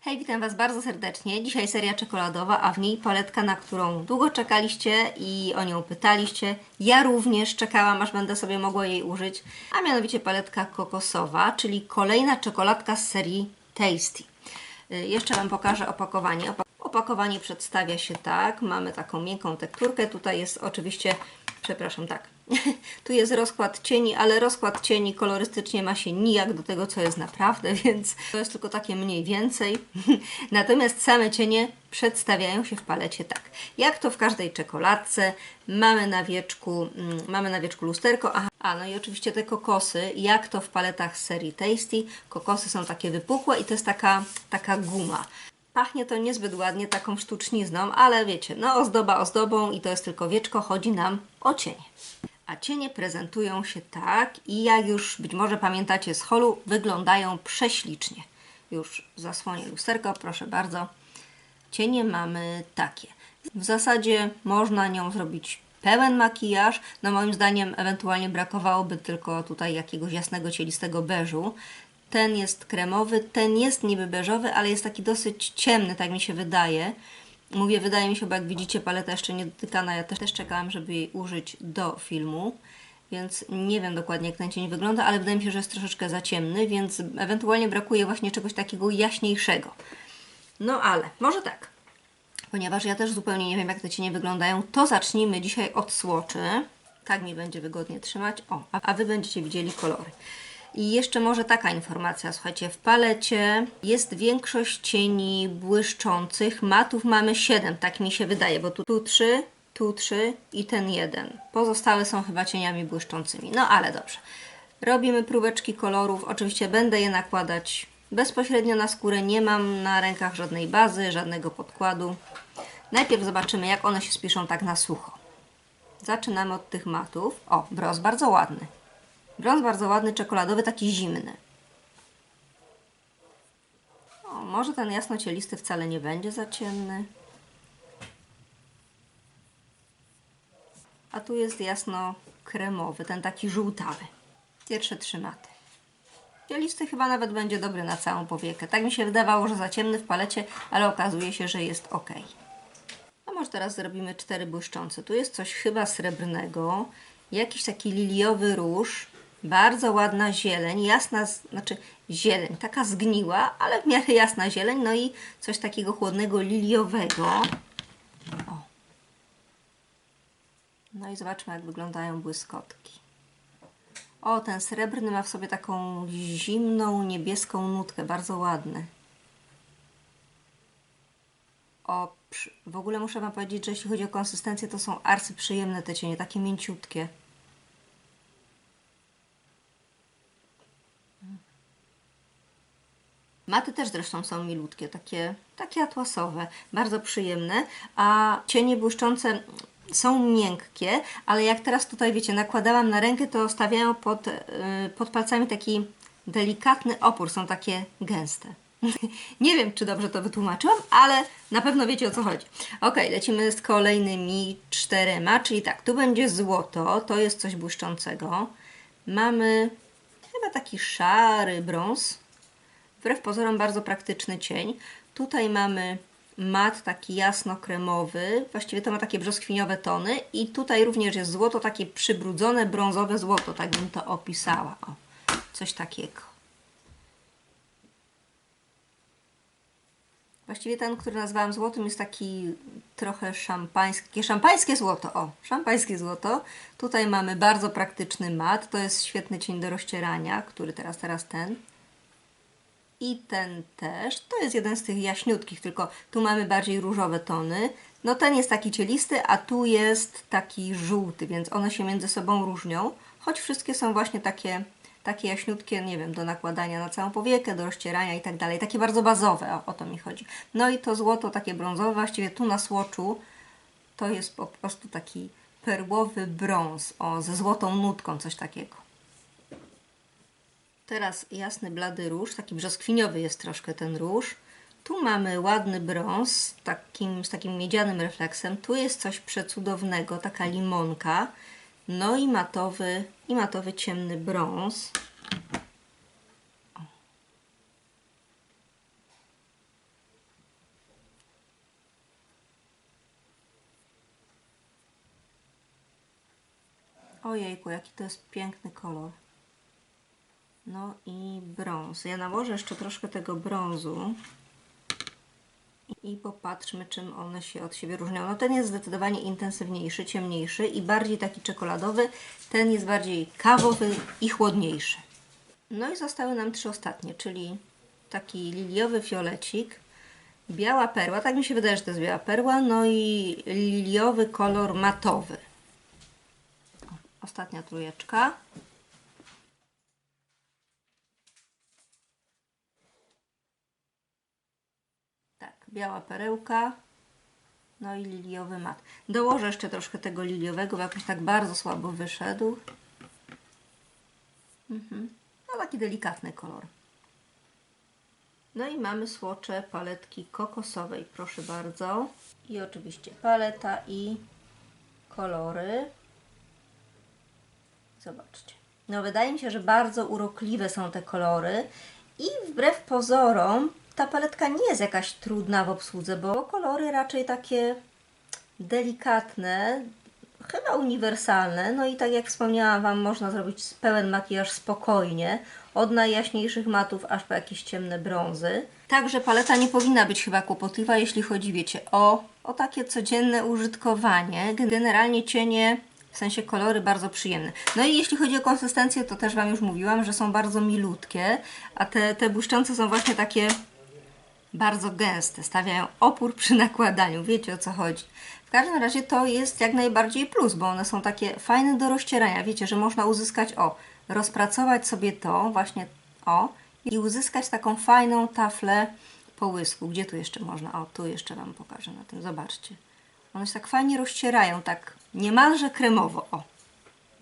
Hej, witam Was bardzo serdecznie. Dzisiaj seria czekoladowa, a w niej paletka, na którą długo czekaliście i o nią pytaliście. Ja również czekałam, aż będę sobie mogła jej użyć, a mianowicie paletka kokosowa, czyli kolejna czekoladka z serii Tasty. Y, Jeszcze Wam pokażę opakowanie. Opa- Opakowanie przedstawia się tak. Mamy taką miękką tekturkę. Tutaj jest oczywiście, przepraszam, tak. tu jest rozkład cieni, ale rozkład cieni kolorystycznie ma się nijak do tego, co jest naprawdę, więc to jest tylko takie mniej więcej. Natomiast same cienie przedstawiają się w palecie tak. Jak to w każdej czekoladce, mamy na wieczku, mm, mamy na wieczku lusterko, aha, a no i oczywiście te kokosy, jak to w paletach z serii Tasty, kokosy są takie wypukłe i to jest taka, taka guma. Pachnie to niezbyt ładnie taką sztucznizną, ale wiecie, no ozdoba ozdobą i to jest tylko wieczko, chodzi nam o cienie. A cienie prezentują się tak i jak już być może pamiętacie z holu, wyglądają prześlicznie. Już zasłonię lusterko, proszę bardzo. Cienie mamy takie. W zasadzie można nią zrobić pełen makijaż. No moim zdaniem ewentualnie brakowałoby tylko tutaj jakiegoś jasnego, cielistego beżu. Ten jest kremowy, ten jest niby beżowy, ale jest taki dosyć ciemny, tak mi się wydaje. Mówię, wydaje mi się, bo jak widzicie, paleta jeszcze nie dotykana. Ja też, też czekałam, żeby jej użyć do filmu, więc nie wiem dokładnie, jak ten cień wygląda, ale wydaje mi się, że jest troszeczkę za ciemny, więc ewentualnie brakuje właśnie czegoś takiego jaśniejszego. No ale, może tak. Ponieważ ja też zupełnie nie wiem, jak te cienie wyglądają, to zacznijmy dzisiaj od słoczy. Tak mi będzie wygodnie trzymać. O, a, Wy będziecie widzieli kolory. I jeszcze może taka informacja, słuchajcie, w palecie jest większość cieni błyszczących. Matów mamy 7, tak mi się wydaje, bo tu, tu 3, tu 3 i ten jeden. Pozostałe są chyba cieniami błyszczącymi. No ale dobrze. Robimy próbeczki kolorów. Oczywiście będę je nakładać bezpośrednio na skórę. Nie mam na rękach żadnej bazy, żadnego podkładu. Najpierw zobaczymy, jak one się spiszą tak na sucho. Zaczynamy od tych matów. O, brąz bardzo ładny. Brąz bardzo ładny, czekoladowy, taki zimny. O, może ten jasno-cielisty wcale nie będzie za ciemny. A tu jest jasno-kremowy, ten taki żółtawy. Pierwsze trzy maty. Cielisty chyba nawet będzie dobry na całą powiekę. Tak mi się wydawało, że za ciemny w palecie, ale okazuje się, że jest ok. A może teraz zrobimy cztery błyszczące. Tu jest coś chyba srebrnego, jakiś taki liliowy róż, bardzo ładna zieleń, jasna, znaczy zieleń, taka zgniła, ale w miarę jasna zieleń, no i coś takiego chłodnego liliowego. O. No i zobaczmy, jak wyglądają błyskotki. O, ten srebrny ma w sobie taką zimną, niebieską nutkę, bardzo ładny. O, w ogóle muszę Wam powiedzieć, że jeśli chodzi o konsystencję, to są arcyprzyjemne te cienie, takie mięciutkie. Maty też zresztą są milutkie, takie, takie atłasowe, bardzo przyjemne, a cienie błyszczące są miękkie, ale jak teraz tutaj wiecie, nakładałam na rękę, to stawiają pod, yy, pod palcami taki delikatny opór, są takie gęste. Nie wiem, czy dobrze to wytłumaczyłam, ale na pewno wiecie o co chodzi. Ok, lecimy z kolejnymi czterema, czyli tak, tu będzie złoto, to jest coś błyszczącego. Mamy chyba taki szary brąz, wbrew pozorom bardzo praktyczny cień. Tutaj mamy mat taki jasno-kremowy, właściwie to ma takie brzoskwiniowe tony i tutaj również jest złoto, takie przybrudzone brązowe złoto, tak bym to opisała. O, coś takiego. Właściwie ten, który nazwałam złotym, jest taki trochę szampański, takie szampańskie złoto. O, szampańskie złoto. Tutaj mamy bardzo praktyczny mat. To jest świetny cień do rozcierania, który teraz, teraz ten. I ten też. To jest jeden z tych jaśniutkich, tylko tu mamy bardziej różowe tony. No ten jest taki cielisty, a tu jest taki żółty, więc one się między sobą różnią. Choć wszystkie są właśnie takie, takie jaśniutkie, nie wiem, do nakładania na całą powiekę, do rozcierania i tak dalej. Takie bardzo bazowe, o, o to mi chodzi. No i to złoto takie brązowe, właściwie tu na słoczu to jest po prostu taki perłowy brąz, o, ze złotą nutką, coś takiego. Teraz jasny, blady róż, taki brzoskwiniowy jest troszkę ten róż. Tu mamy ładny brąz z takim, z takim miedzianym refleksem. Tu jest coś przecudownego, taka limonka. No i matowy, i matowy ciemny brąz. Ojejku, jaki to jest piękny kolor. No i brąz. Ja nałożę jeszcze troszkę tego brązu i popatrzmy, czym one się od siebie różnią. No ten jest zdecydowanie intensywniejszy, ciemniejszy i bardziej taki czekoladowy. Ten jest bardziej kawowy i chłodniejszy. No i zostały nam trzy ostatnie, czyli taki liliowy fiolecik, biała perła, tak mi się wydaje, że to jest biała perła, no i liliowy kolor matowy. Ostatnia trójeczka. Biała perełka, no i liliowy mat. Dołożę jeszcze troszkę tego liliowego, bo jakoś tak bardzo słabo wyszedł. Mhm. No taki delikatny kolor. No i mamy słocze paletki kokosowej, proszę bardzo. I oczywiście paleta i kolory. Zobaczcie. No wydaje mi się, że bardzo urokliwe są te kolory i wbrew pozorom ta paletka nie jest jakaś trudna w obsłudze, bo kolory raczej takie delikatne, chyba uniwersalne. No i tak jak wspomniałam Wam, można zrobić pełen makijaż spokojnie, od najjaśniejszych matów aż po jakieś ciemne brązy. Także paleta nie powinna być chyba kłopotliwa, jeśli chodzi, wiecie, o, o takie codzienne użytkowanie. Generalnie cienie, w sensie kolory bardzo przyjemne. No i jeśli chodzi o konsystencję, to też Wam już mówiłam, że są bardzo milutkie, a te, te błyszczące są właśnie takie bardzo gęste, stawiają opór przy nakładaniu, wiecie o co chodzi. W każdym razie to jest jak najbardziej plus, bo one są takie fajne do rozcierania. Wiecie, że można uzyskać, o, rozpracować sobie to, właśnie o, i uzyskać taką fajną taflę połysku. Gdzie tu jeszcze można? O, tu jeszcze Wam pokażę na tym, zobaczcie. One się tak fajnie rozcierają, tak niemalże kremowo, o.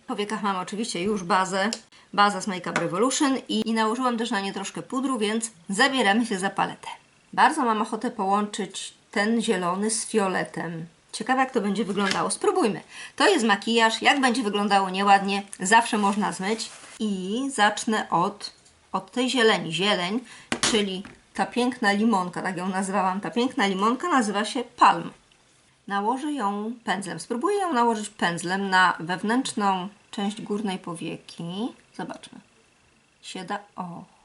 Po wiekach mam oczywiście już bazę, baza z Makeup Revolution i, i nałożyłam też na nie troszkę pudru, więc zabieramy się za paletę. Bardzo mam ochotę połączyć ten zielony z fioletem. Ciekawe jak to będzie wyglądało. Spróbujmy. To jest makijaż. Jak będzie wyglądało nieładnie, zawsze można zmyć. I zacznę od, od tej zieleni. Zieleń, czyli ta piękna limonka, tak ją nazwałam. Ta piękna limonka nazywa się Palm. Nałożę ją pędzlem. Spróbuję ją nałożyć pędzlem na wewnętrzną część górnej powieki. Zobaczmy. Się da. O.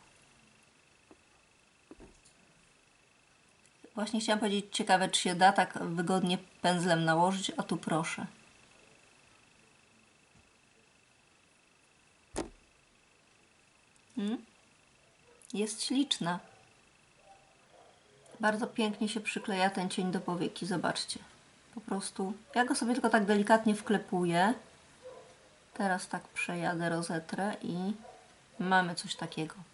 Właśnie chciałam powiedzieć, ciekawe, czy się da tak wygodnie pędzlem nałożyć, a tu proszę. Hmm? Jest śliczna. Bardzo pięknie się przykleja ten cień do powieki, zobaczcie. Po prostu, ja go sobie tylko tak delikatnie wklepuję. Teraz tak przejadę, rozetrę i mamy coś takiego.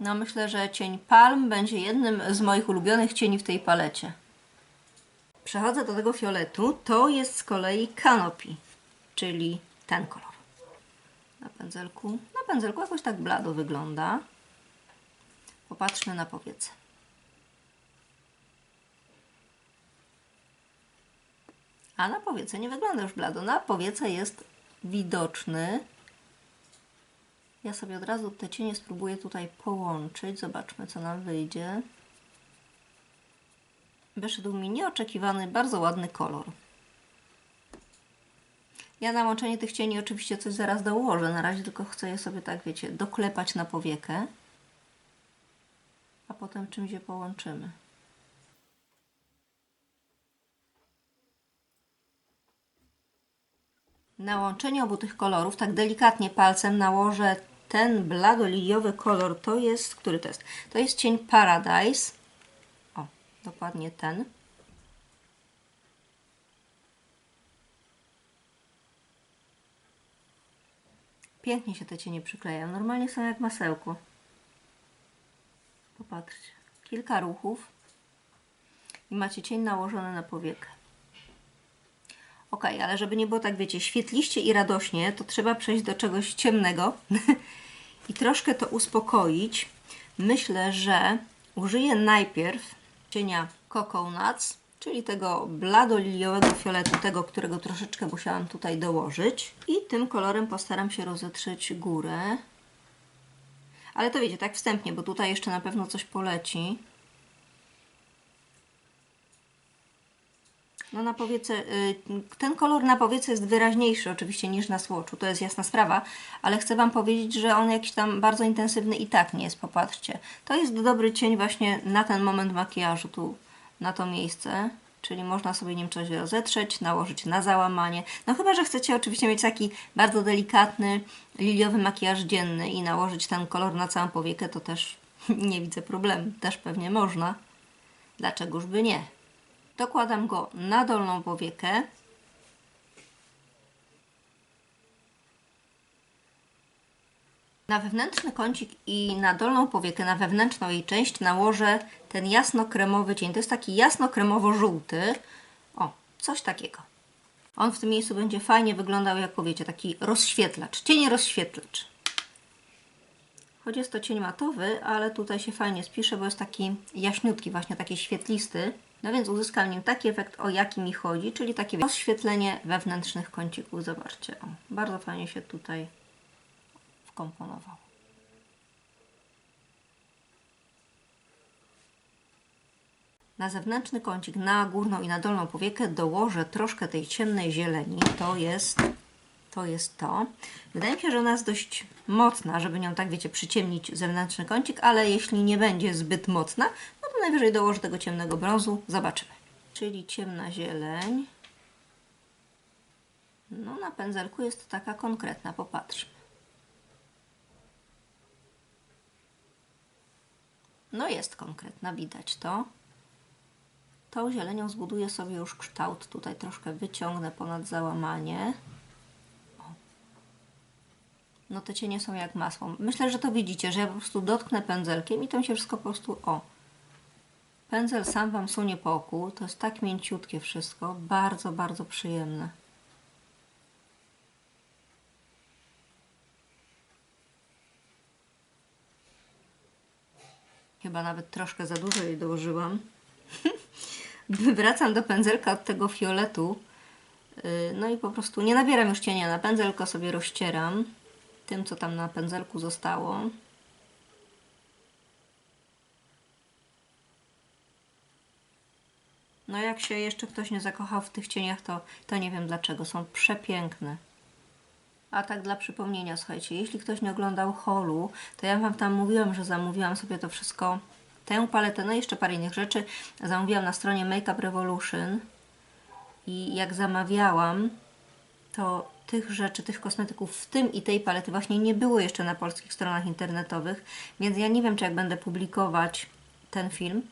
No myślę, że cień Palm będzie jednym z moich ulubionych cieni w tej palecie. Przechodzę do tego fioletu. To jest z kolei Canopy, czyli ten kolor. Na pędzelku, na pędzelku jakoś tak blado wygląda. Popatrzmy na powiece. A na powiece nie wygląda już blado. Na powiece jest widoczny ja sobie od razu te cienie spróbuję tutaj połączyć. Zobaczmy, co nam wyjdzie. Wyszedł mi nieoczekiwany, bardzo ładny kolor. Ja na łączenie tych cieni oczywiście coś zaraz dołożę. Na razie tylko chcę je sobie tak, wiecie, doklepać na powiekę. A potem czymś je połączymy. Na łączenie obu tych kolorów, tak delikatnie palcem nałożę ten blado-liliowy kolor. To jest, który to jest? To jest cień Paradise. O, dokładnie ten. Pięknie się te cienie przyklejają. Normalnie są jak masełko. Popatrzcie. Kilka ruchów i macie cień nałożony na powiekę. Ok, ale żeby nie było tak, wiecie, świetliście i radośnie, to trzeba przejść do czegoś ciemnego i troszkę to uspokoić. Myślę, że użyję najpierw cienia Coconuts, czyli tego bladoliliowego fioletu, tego, którego troszeczkę musiałam tutaj dołożyć. I tym kolorem postaram się rozetrzeć górę. Ale to wiecie, tak wstępnie, bo tutaj jeszcze na pewno coś poleci. No na powiece, y, ten kolor na powiece jest wyraźniejszy oczywiście niż na słoczu, to jest jasna sprawa, ale chcę Wam powiedzieć, że on jakiś tam bardzo intensywny i tak nie jest, popatrzcie. To jest dobry cień właśnie na ten moment makijażu, tu na to miejsce, czyli można sobie nim coś rozetrzeć, nałożyć na załamanie. No chyba, że chcecie oczywiście mieć taki bardzo delikatny, liliowy makijaż dzienny i nałożyć ten kolor na całą powiekę, to też nie widzę problemu, też pewnie można. Dlaczegoż by nie? Dokładam go na dolną powiekę. Na wewnętrzny kącik i na dolną powiekę, na wewnętrzną jej część nałożę ten jasno-kremowy cień. To jest taki jasno-kremowo-żółty. O, coś takiego. On w tym miejscu będzie fajnie wyglądał jako, wiecie, taki rozświetlacz, cień rozświetlacz. Choć jest to cień matowy, ale tutaj się fajnie spisze, bo jest taki jaśniutki, właśnie taki świetlisty. No więc uzyskam nim taki efekt, o jaki mi chodzi, czyli takie rozświetlenie wewnętrznych kącików. Zobaczcie, o, bardzo fajnie się tutaj wkomponował. Na zewnętrzny kącik, na górną i na dolną powiekę dołożę troszkę tej ciemnej zieleni. To jest to. Jest to. Wydaje mi się, że ona jest dość mocna, żeby nią tak, wiecie, przyciemnić zewnętrzny kącik, ale jeśli nie będzie zbyt mocna, najwyżej dołożę tego ciemnego brązu. Zobaczymy. Czyli ciemna zieleń. No na pędzelku jest taka konkretna, popatrzmy. No jest konkretna, widać to. Tą zielenią zbuduję sobie już kształt. Tutaj troszkę wyciągnę ponad załamanie. No te cienie są jak masło. Myślę, że to widzicie, że ja po prostu dotknę pędzelkiem i to mi się wszystko po prostu... O! Pędzel sam Wam sunie po oku. To jest tak mięciutkie wszystko. Bardzo, bardzo przyjemne. Chyba nawet troszkę za dużo jej dołożyłam. Wracam do pędzelka od tego fioletu. Yy, No i po prostu nie nabieram już cienia na pędzel, tylko sobie rozcieram tym, co tam na pędzelku zostało. No jak się jeszcze ktoś nie zakochał w tych cieniach, to, to nie wiem dlaczego. Są przepiękne. A tak dla przypomnienia, słuchajcie, jeśli ktoś nie oglądał holu, to ja Wam tam mówiłam, że zamówiłam sobie to wszystko, tę paletę, no i jeszcze parę innych rzeczy, zamówiłam na stronie Makeup Revolution i jak zamawiałam, to tych rzeczy, tych kosmetyków, w tym i tej palety właśnie nie było jeszcze na polskich stronach internetowych, więc ja nie wiem, czy jak będę publikować ten film,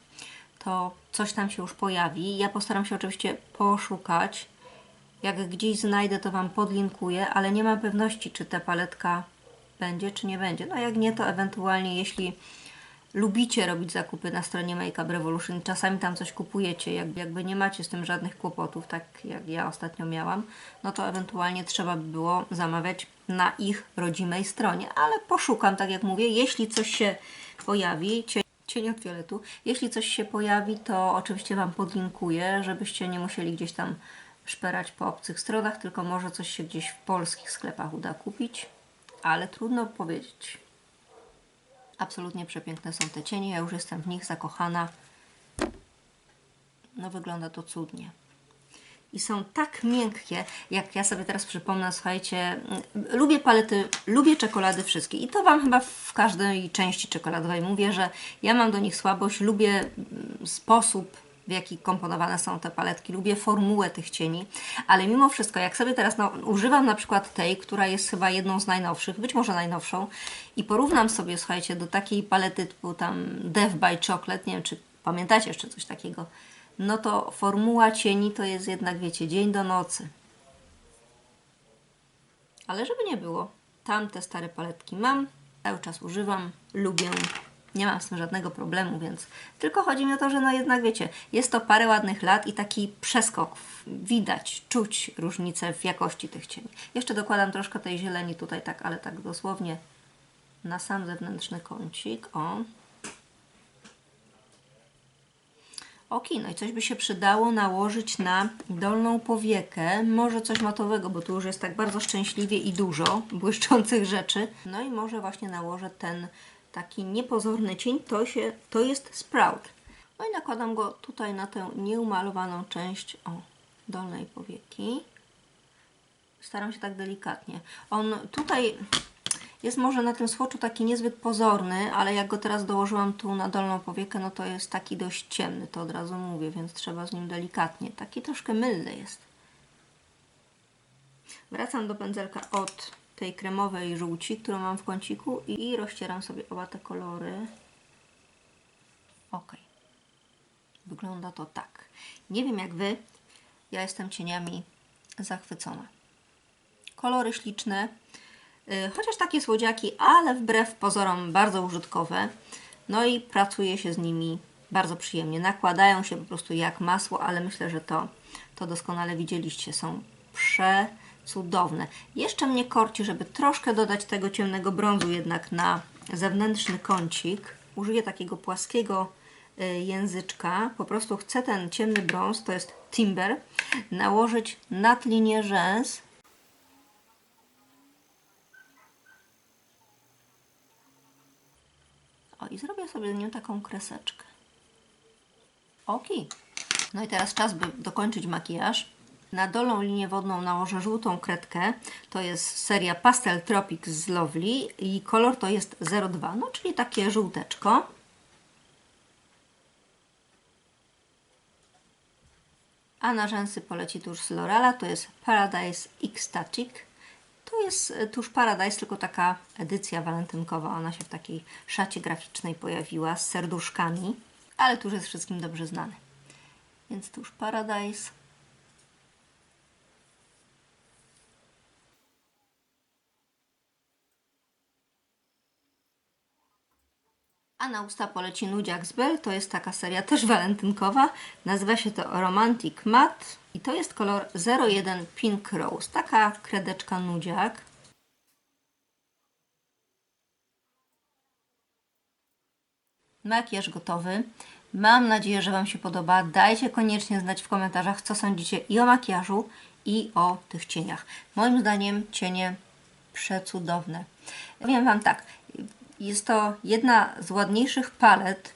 to coś tam się już pojawi. Ja postaram się oczywiście poszukać. Jak gdzieś znajdę, to Wam podlinkuję, ale nie mam pewności, czy ta paletka będzie, czy nie będzie. No jak nie, to ewentualnie, jeśli lubicie robić zakupy na stronie Makeup Revolution, czasami tam coś kupujecie, jakby, jakby nie macie z tym żadnych kłopotów, tak jak ja ostatnio miałam, no to ewentualnie trzeba by było zamawiać na ich rodzimej stronie, ale poszukam, tak jak mówię, jeśli coś się pojawi, cień, od fioletu, jeśli coś się pojawi, to oczywiście Wam podlinkuję, żebyście nie musieli gdzieś tam szperać po obcych stronach, tylko może coś się gdzieś w polskich sklepach uda kupić, ale trudno powiedzieć. Absolutnie przepiękne są te cienie, ja już jestem w nich zakochana. No wygląda to cudnie. I są tak miękkie, jak ja sobie teraz przypomnę, słuchajcie, mm, lubię palety, lubię czekolady wszystkie i to Wam chyba w każdej części czekoladowej mówię, że ja mam do nich słabość, lubię mm, sposób, w jaki komponowane są te paletki, lubię formułę tych cieni, ale mimo wszystko, jak sobie teraz no, używam na przykład tej, która jest chyba jedną z najnowszych, być może najnowszą i porównam sobie, słuchajcie, do takiej palety typu tam Death by Chocolate, nie wiem, czy pamiętacie jeszcze coś takiego, no to formuła cieni to jest jednak, wiecie, dzień do nocy. Ale żeby nie było, tamte stare paletki mam, cały czas używam, lubię, nie mam z tym żadnego problemu, więc tylko chodzi mi o to, że no jednak wiecie, jest to parę ładnych lat i taki przeskok, widać, czuć różnicę w jakości tych cieni. Jeszcze dokładam troszkę tej zieleni tutaj, tak, ale tak dosłownie na sam zewnętrzny kącik, o, Ok, no i coś by się przydało nałożyć na dolną powiekę. Może coś matowego, bo tu już jest tak bardzo szczęśliwie i dużo błyszczących rzeczy. No i może właśnie nałożę ten taki niepozorny cień. To, się, to jest Sprout. No i nakładam go tutaj na tę nieumalowaną część. O, dolnej powieki. Staram się tak delikatnie. On tutaj jest może na tym swatchu taki niezbyt pozorny, ale jak go teraz dołożyłam tu na dolną powiekę, no to jest taki dość ciemny, to od razu mówię, więc trzeba z nim delikatnie. Taki troszkę mylny jest. Wracam do pędzelka od tej kremowej żółci, którą mam w kąciku i rozcieram sobie oba te kolory. Ok. Wygląda to tak. Nie wiem jak Wy, ja jestem cieniami zachwycona. Kolory śliczne, chociaż takie słodziaki, ale wbrew pozorom bardzo użytkowe. No i pracuje się z nimi bardzo przyjemnie. Nakładają się po prostu jak masło, ale myślę, że to, to doskonale widzieliście. Są przecudowne. Jeszcze mnie korci, żeby troszkę dodać tego ciemnego brązu jednak na zewnętrzny kącik. Użyję takiego płaskiego y, języczka. Po prostu chcę ten ciemny brąz, to jest timber, nałożyć nad linię rzęs. O, i zrobię sobie z nią taką kreseczkę. Ok. No i teraz czas, by dokończyć makijaż. Na dolną linię wodną nałożę żółtą kredkę. To jest seria Pastel Tropic z Lovely i kolor to jest 02, no czyli takie żółteczko. A na rzęsy poleci tusz z L'Oreala, to jest Paradise Ecstatic. To jest e, tusz Paradise, tylko taka edycja walentynkowa. Ona się w takiej szacie graficznej pojawiła z serduszkami, ale tuż jest wszystkim dobrze znany. Więc tusz Paradise. A na usta poleci Nudziak z Bell. To jest taka seria też walentynkowa. Nazywa się to Romantic Matte i to jest kolor 01 Pink Rose. Taka kredeczka Nudziak. Makijaż gotowy. Mam nadzieję, że Wam się podoba. Dajcie koniecznie znać w komentarzach, co sądzicie i o makijażu, i o tych cieniach. Moim zdaniem cienie przecudowne. Powiem Wam tak, jest to jedna z ładniejszych palet,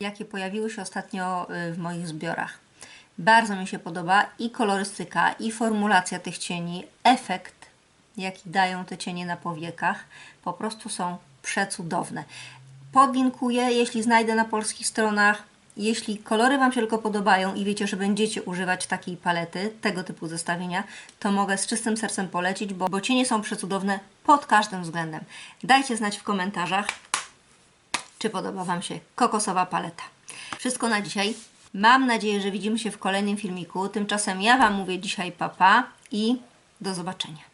jakie pojawiły się ostatnio y, w moich zbiorach. Bardzo mi się podoba i kolorystyka, i formulacja tych cieni, efekt, jaki dają te cienie na powiekach, po prostu są przecudowne. Podlinkuję, jeśli znajdę na polskich stronach. Jeśli kolory Wam się tylko podobają i wiecie, że będziecie używać takiej palety, tego typu zestawienia, to mogę z czystym sercem polecić, bo, bo cienie są przecudowne pod każdym względem. Dajcie znać w komentarzach, czy podoba Wam się kokosowa paleta. Wszystko na dzisiaj. Mam nadzieję, że widzimy się w kolejnym filmiku. Tymczasem ja Wam mówię dzisiaj papa i do zobaczenia.